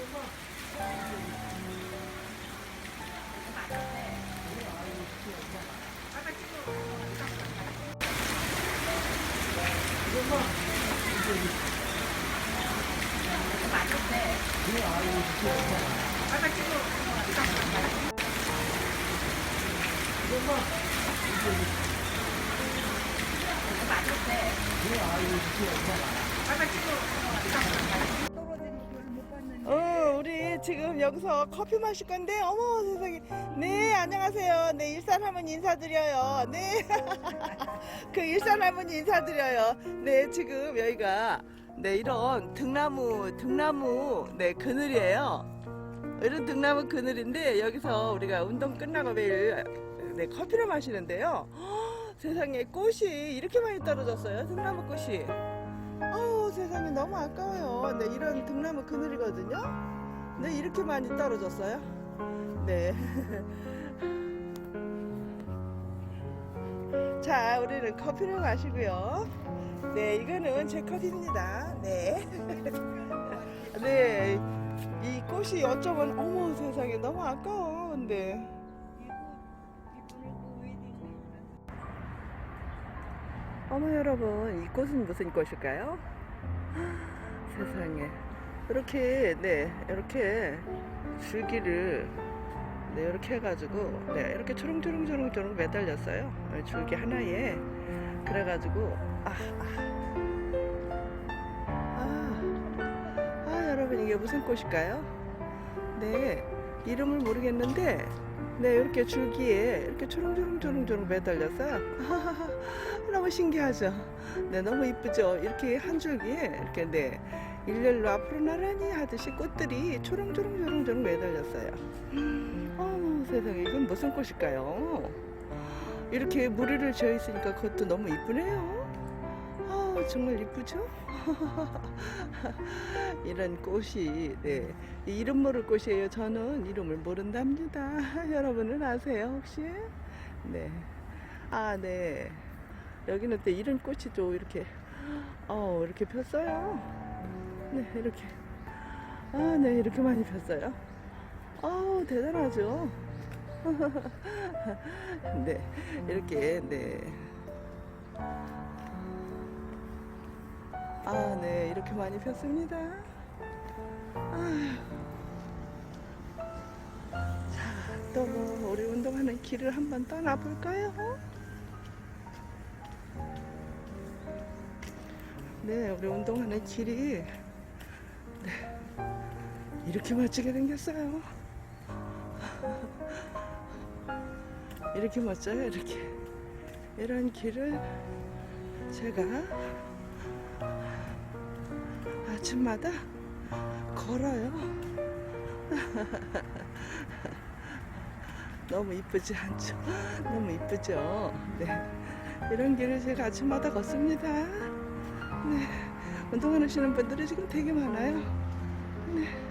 어, 우리 지금 여기서 커피 마실 건데, 어머 세상에. 네, 안녕하세요. 네, 일산 할머니 인사드려요. 네. 그 일산 할머니 인사드려요. 네, 지금 여기가, 네, 이런 등나무, 등나무, 네, 그늘이에요. 이런 등나무 그늘인데, 여기서 우리가 운동 끝나고 매일, 네, 커피를 마시는데요. 헉, 세상에 꽃이 이렇게 많이 떨어졌어요. 등나무 꽃이. 아우 세상에 너무 아까워요. 네 이런 등나무 그늘이거든요. 네 이렇게 많이 떨어졌어요. 네. 자 우리는 커피를 마시고요. 네 이거는 제 커피입니다. 네. 네. 이 꽃이 어쩌면 어머 세상에 너무 아까워. 근데 어머 여러분 이 꽃은 무슨 꽃일까요? 세상에 이렇게 네 이렇게 줄기를 네 이렇게 해가지고 네 이렇게 초롱초롱초롱초롱 매달렸어요 어, 줄기 하나에 그래가지고 아, 아, 아, 아 여러분 이게 무슨 꽃일까요? 네 이름을 모르겠는데 네 이렇게 줄기에 이렇게 초롱초롱초롱초롱 매달렸어요 너무 신기하죠? 네, 너무 이쁘죠? 이렇게 한 줄기에 이렇게 네, 일렬로 앞으로 나란히 하듯이 꽃들이 초롱초롱초롱초롱 매달렸어요. 어머 세상에 이건 무슨 꽃일까요? 이렇게 무리를 지어 있으니까 그것도 너무 이쁘네요. 아 정말 이쁘죠? 이런 꽃이 네 이름 모를 꽃이에요. 저는 이름을 모른답니다. 여러분은 아세요 혹시? 네. 아 네. 여기는 또 이런 꽃이 또 이렇게 어 이렇게 폈어요. 네 이렇게 아네 이렇게 많이 폈어요. 아우 대단하죠. 네 이렇게 네. 아 네 이렇게 많이 폈습니다. 아휴. 자또 뭐 우리 운동하는 길을 한번 떠나 볼까요? 네, 우리 운동하는 길이 네, 이렇게 멋지게 생겼어요. 이렇게 멋져요, 이렇게. 이런 길을 제가 아침마다 걸어요. 너무 이쁘지 않죠? 너무 이쁘죠? 네. 이런 길을 제가 아침마다 걷습니다. 네, 운동하시는 분들이 지금 되게 많아요. 네.